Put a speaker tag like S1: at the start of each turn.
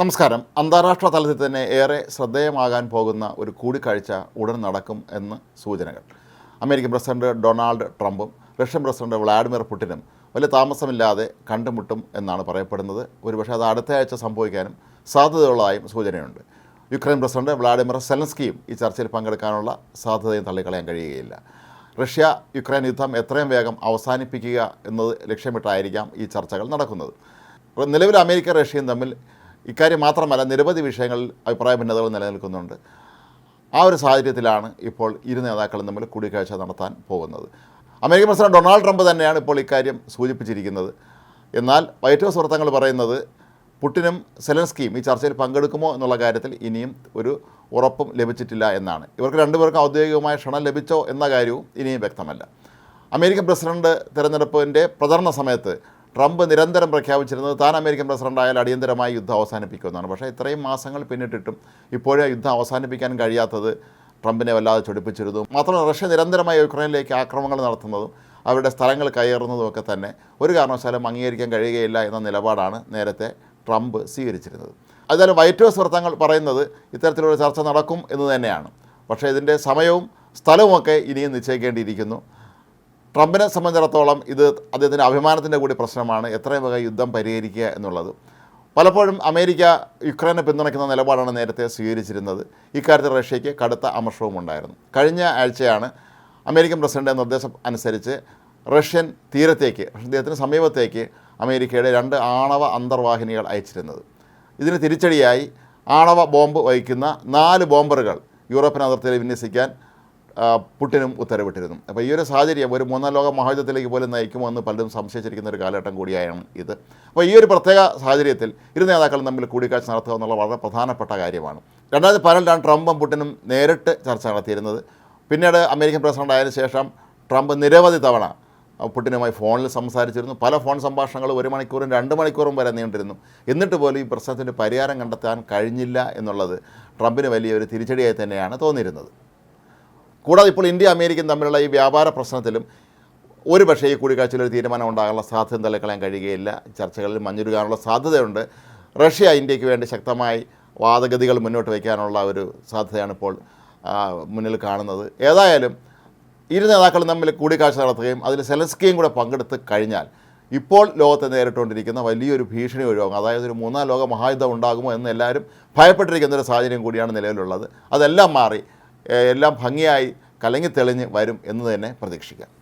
S1: നമസ്കാരം. അന്താരാഷ്ട്ര തലത്തിൽ തന്നെ ഏറെ ശ്രദ്ധേയമാകാൻ പോകുന്ന ഒരു കൂടിക്കാഴ്ച ഉടൻ നടക്കും എന്ന് സൂചനകൾ. അമേരിക്കൻ പ്രസിഡന്റ് ഡൊണാൾഡ് ട്രംപും റഷ്യൻ പ്രസിഡന്റ് വ്ളാഡിമിർ പുടിനും വലിയ താമസമില്ലാതെ കണ്ടുമുട്ടും എന്നാണ് പറയപ്പെടുന്നത്. ഒരുപക്ഷെ അത് അടുത്ത ആഴ്ച സംഭവിക്കാനും സാധ്യതയുള്ളതായും സൂചനയുണ്ട്. യുക്രൈൻ പ്രസിഡന്റ് വ്ളാഡിമിർ സെലൻസ്കിയും ഈ ചർച്ചയിൽ പങ്കെടുക്കാനുള്ള സാധ്യതയും തള്ളിക്കളയാൻ കഴിയുകയില്ല. റഷ്യ യുക്രൈൻ യുദ്ധം എത്രയും വേഗം അവസാനിപ്പിക്കുക എന്നത് ലക്ഷ്യമിട്ടായിരിക്കാം ഈ ചർച്ചകൾ നടക്കുന്നത്. നിലവിൽ അമേരിക്ക റഷ്യയും തമ്മിൽ ഇക്കാര്യം മാത്രമല്ല നിരവധി വിഷയങ്ങളിൽ അഭിപ്രായ ഭിന്നതകൾ നിലനിൽക്കുന്നുണ്ട്. ആ ഒരു സാഹചര്യത്തിലാണ് ഇപ്പോൾ ഇരു നേതാക്കളും തമ്മിൽ കൂടിക്കാഴ്ച നടത്താൻ പോകുന്നത്. അമേരിക്കൻ പ്രസിഡന്റ് ഡൊണാൾഡ് ട്രംപ് തന്നെയാണ് ഇപ്പോൾ ഇക്കാര്യം സൂചിപ്പിച്ചിരിക്കുന്നത്. എന്നാൽ വൈറ്റ് ഹൗസ് വൃത്തങ്ങൾ പറയുന്നത് പുട്ടിനും സെലൻസ്കിയും ഈ ചർച്ചയിൽ പങ്കെടുക്കുമോ എന്നുള്ള കാര്യത്തിൽ ഇനിയും ഒരു ഉറപ്പും ലഭിച്ചിട്ടില്ല എന്നാണ്. ഇവർക്ക് രണ്ടുപേർക്കും ഔദ്യോഗികമായ ക്ഷണം ലഭിച്ചോ എന്ന കാര്യവും ഇനിയും വ്യക്തമല്ല. അമേരിക്കൻ പ്രസിഡന്റ് തിരഞ്ഞെടുപ്പിന്റെ പ്രചരണ സമയത്ത് ട്രംപ് നിരന്തരം പ്രഖ്യാപിച്ചിരുന്നത് താൻ അമേരിക്കൻ പ്രസിഡന്റായാൽ അടിയന്തരമായി യുദ്ധം അവസാനിപ്പിക്കുമെന്നാണ്. പക്ഷേ ഇത്രയും മാസങ്ങൾ പിന്നിട്ടിട്ടും ഇപ്പോഴേ യുദ്ധം അവസാനിപ്പിക്കാൻ കഴിയാത്തത് ട്രംപിനെ വല്ലാതെ ചൊടിപ്പിച്ചിരുന്നു. മാത്രമല്ല റഷ്യ നിരന്തരമായി യുക്രൈനിലേക്ക് ആക്രമണങ്ങൾ നടത്തുന്നതും അവരുടെ സ്ഥലങ്ങൾ കയറുന്നതും ഒക്കെ തന്നെ ഒരു കാരണവശാലും അംഗീകരിക്കാൻ കഴിയുകയില്ല എന്ന നിലപാടാണ് നേരത്തെ ട്രംപ് സ്വീകരിച്ചിരുന്നത്. അതിനാൽ വൈറ്റ് ഹൗസ് വൃത്തങ്ങൾ പറയുന്നത് ഇത്തരത്തിലുള്ള ചർച്ച നടക്കും എന്ന് തന്നെയാണ്. പക്ഷേ ഇതിന്റെ സമയവും സ്ഥലവുമൊക്കെ ഇനിയും നിശ്ചയിക്കേണ്ടിയിരിക്കുന്നു. ട്രംപിനെ സംബന്ധിച്ചിടത്തോളം ഇത് അദ്ദേഹത്തിന്റെ അഭിമാനത്തിന്റെ കൂടി പ്രശ്നമാണ്. എത്രയും വേഗം യുദ്ധം പരിഹരിക്കുക എന്നുള്ളത്. പലപ്പോഴും അമേരിക്ക യുക്രൈനെ പിന്തുണയ്ക്കുന്ന നിലപാടാണ് നേരത്തെ സ്വീകരിച്ചിരുന്നത്. ഇക്കാര്യത്തിൽ റഷ്യയ്ക്ക് കടുത്ത അമർഷവും ഉണ്ടായിരുന്നു. കഴിഞ്ഞ ആഴ്ചയാണ് അമേരിക്കൻ പ്രസിഡന്റ് നിർദ്ദേശം അനുസരിച്ച് റഷ്യൻ തീരത്തേക്ക് അദ്ദേഹത്തിന് സമീപത്തേക്ക് അമേരിക്കയുടെ രണ്ട് ആണവ അന്തർവാഹിനികൾ അയച്ചിരുന്നത്. ഇതിന് തിരിച്ചടിയായി ആണവ ബോംബ് വഹിക്കുന്ന നാല് ബോംബറുകൾ യൂറോപ്യൻ അതിർത്തിയിൽ വിന്യസിക്കാൻ ആ, പുടിനും ഉത്തരവിട്ടിരുന്നു. അപ്പോൾ ഈ ഒരു സാഹചര്യം ഒരു മൂന്നാം ലോക മഹായുദ്ധത്തിലേക്ക് പോലും നയിക്കുമോ എന്ന് പലരും സംശയിച്ചിരിക്കുന്ന ഒരു കാലഘട്ടം കൂടിയായാണ് ഇത്. അപ്പോൾ ഈ ഒരു പ്രത്യേക സാഹചര്യത്തിൽ ഇരു നേതാക്കളും തമ്മിൽ കൂടിക്കാഴ്ച നടത്തുക എന്നുള്ള വളരെ പ്രധാനപ്പെട്ട കാര്യമാണ്. രണ്ടായിരത്തി പതിനെട്ടിലാണ് ട്രംപും പുട്ടിനും നേരിട്ട് ചർച്ച നടത്തിയിരുന്നത്. പിന്നീട് അമേരിക്കൻ പ്രസിഡന്റ് ആയതിനു ശേഷം ട്രംപ് നിരവധി തവണ പുട്ടിനുമായി ഫോണിൽ സംസാരിച്ചിരുന്നു. പല ഫോൺ സംഭാഷണങ്ങൾ ഒരു മണിക്കൂറും രണ്ട് മണിക്കൂറും വരെ നീണ്ടിരുന്നു. എന്നിട്ട് പോലും ഈ പ്രശ്നത്തിന്റെ പരിഹാരം കണ്ടെത്താൻ കഴിഞ്ഞില്ല എന്നുള്ളത് ട്രംപിന് വലിയൊരു തിരിച്ചടിയായി തന്നെയാണ് തോന്നിയിരുന്നത്. കൂടാതെ ഇപ്പോൾ ഇന്ത്യ അമേരിക്കയും തമ്മിലുള്ള ഈ വ്യാപാര പ്രശ്നത്തിലും ഒരു പക്ഷേ ഈ കൂടിക്കാഴ്ചയിൽ ഒരു തീരുമാനം ഉണ്ടാകാനുള്ള സാധ്യത തള്ളിക്കളയാൻ കഴിയുകയില്ല. ചർച്ചകളിൽ മഞ്ഞുരുകാനുള്ള സാധ്യതയുണ്ട്. റഷ്യ ഇന്ത്യയ്ക്ക് വേണ്ടി ശക്തമായി വാദഗതികൾ മുന്നോട്ട് വയ്ക്കാനുള്ള ഒരു സാധ്യതയാണ് ഇപ്പോൾ മുന്നിൽ കാണുന്നത്. ഏതായാലും ഇരു നേതാക്കളും തമ്മിൽ കൂടിക്കാഴ്ച നടത്തുകയും അതിൽ സെലൻസ്കിയും കൂടെ പങ്കെടുത്ത് കഴിഞ്ഞാൽ ഇപ്പോൾ ലോകത്തെ നേരിട്ടുകൊണ്ടിരിക്കുന്ന വലിയൊരു ഭീഷണി ഒഴിവാകും. അതായത് ഒരു മൂന്നാം ലോക മഹായുദ്ധം ഉണ്ടാകുമോ എന്ന് എല്ലാവരും ഭയപ്പെട്ടിരിക്കുന്ന ഒരു സാഹചര്യം കൂടിയാണ് നിലവിലുള്ളത്. അതെല്ലാം മാറി എല്ലാം ഭംഗിയായി കലങ്ങി തെളിഞ്ഞ് വരും എന്ന് തന്നെ പ്രതീക്ഷിക്കാം.